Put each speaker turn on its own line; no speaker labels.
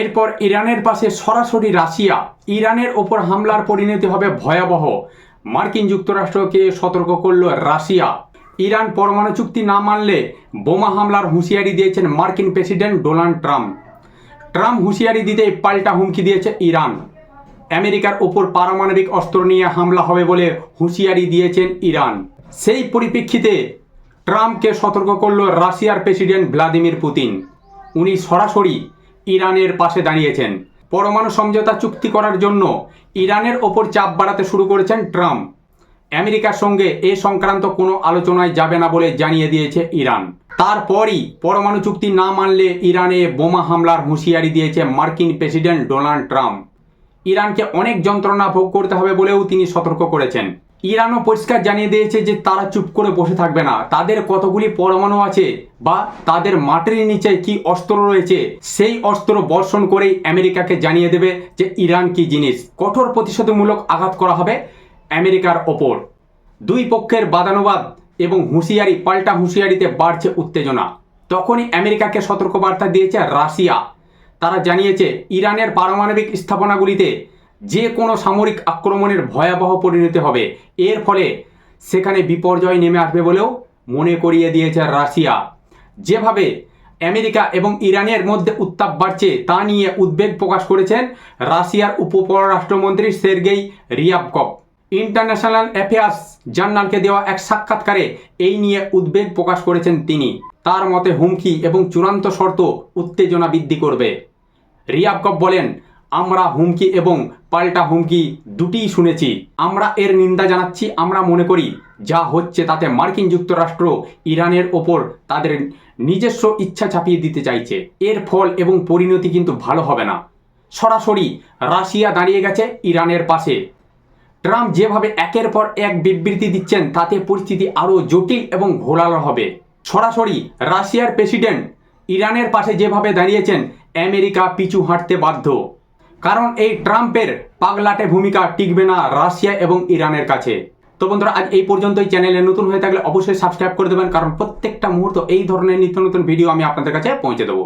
এরপর ইরানের পাশে সরাসরি রাশিয়া। ইরানের ওপর হামলার পরিণতি হবে ভয়াবহ। মার্কিন যুক্তরাষ্ট্রকে সতর্ক করল রাশিয়া। ইরান পরমাণু চুক্তি না মানলে বোমা হামলার হুঁশিয়ারি দিয়েছেন মার্কিন প্রেসিডেন্ট ডোনাল্ড ট্রাম্প। ট্রাম্প হুঁশিয়ারি দিতে পাল্টা হুমকি দিয়েছে ইরান। আমেরিকার ওপর পারমাণবিক অস্ত্র নিয়ে হামলা হবে বলে হুঁশিয়ারি দিয়েছেন ইরান। সেই পরিপ্রেক্ষিতে ট্রাম্পকে সতর্ক করল রাশিয়ার প্রেসিডেন্ট ভ্লাদিমির পুতিন। উনি সরাসরি ইরানের পাশে দাঁড়িয়েছেন। পরমাণু সমঝোতা চুক্তি করার জন্য ইরানের ওপর চাপ বাড়াতে শুরু করেছেন ট্রাম্প। আমেরিকার সঙ্গে এ সংক্রান্ত কোনো আলোচনায় যাবে না বলে জানিয়ে দিয়েছে ইরান। তারপরই পরমাণু চুক্তি না মানলে ইরানে বোমা হামলার হুঁশিয়ারি দিয়েছে মার্কিন প্রেসিডেন্ট ডোনাল্ড ট্রাম্প। ইরানকে অনেক যন্ত্রণা ভোগ করতে হবে বলেও তিনি সতর্ক করেছেন। ইরানও পরিষ্কার জানিয়ে দিয়েছে যে তারা চুপ করে বসে থাকবে না। তাদের কতগুলি পরমাণু আছে বা তাদের মাটির নিচে কি অস্ত্র রয়েছে, সেই অস্ত্র বর্ষণ করেই আমেরিকাকে জানিয়ে দেবে যে ইরান কি জিনিস। কঠোর প্রতিশোধমূলক আঘাত করা হবে আমেরিকার ওপর। দুই পক্ষের বাদানুবাদ এবং হুঁশিয়ারি, পাল্টা হুঁশিয়ারিতে বাড়ছে উত্তেজনা। তখনই আমেরিকাকে সতর্কবার্তা দিয়েছে রাশিয়া। তারা জানিয়েছে, ইরানের পারমাণবিক স্থাপনাগুলিতে যে কোনো সামরিক আক্রমণের ভয়াবহ পরিণতি হবে। এর ফলে সেখানে বিপর্যয় নেমে আসবে বলেও মনে করিয়ে দিয়েছে রাশিয়া। যেভাবে আমেরিকা এবং ইরানের মধ্যে উত্তাপ বাড়ছে, তা নিয়ে উদ্বেগ প্রকাশ করেছেন রাশিয়ার উপপররাষ্ট্রমন্ত্রী সের্গেই রিয়াবকভ। ইন্টারন্যাশনাল অ্যাফেয়ার্স জার্নালকে দেওয়া এক সাক্ষাৎকারে এই নিয়ে উদ্বেগ প্রকাশ করেছেন তিনি। তার মতে হুমকি এবং চূড়ান্ত শর্ত উত্তেজনা বৃদ্ধি করবে। রিয়াবকভ বলেন আমরা হুমকি এবং পাল্টা হুমকি দুটিই শুনেছি। আমরা এর নিন্দা জানাচ্ছি, আমরা মনে করি, যা হচ্ছে তাতে মার্কিন যুক্তরাষ্ট্র ইরানের ওপর তাদের নিজস্ব ইচ্ছা চাপিয়ে দিতে চাইছে। এর ফল এবং পরিণতি কিন্তু ভালো হবে না। সরাসরি রাশিয়া দাঁড়িয়ে গেছে ইরানের পাশে। ট্রাম্প যেভাবে একের পর এক বিবৃতি দিচ্ছেন, তাতে পরিস্থিতি আরও জটিল এবং ঘোলালো হবে। সরাসরি রাশিয়ার প্রেসিডেন্ট ইরানের পাশে যেভাবে দাঁড়িয়েছেন, আমেরিকা পিছু হাঁটতে বাধ্য। কারণ এই ট্রাম্পের পাগলাটে ভূমিকা টিকবে না রাশিয়া এবং ইরানের কাছে। তো বন্ধুরা, আজ এই পর্যন্তই। চ্যানেলে নতুন হয়ে থাকলে অবশ্যই সাবস্ক্রাইব করে দেবেন, কারণ প্রত্যেকটা মুহূর্ত এই ধরনের নিত্য নতুন ভিডিও আমি আপনাদের কাছে পৌঁছে দেবো।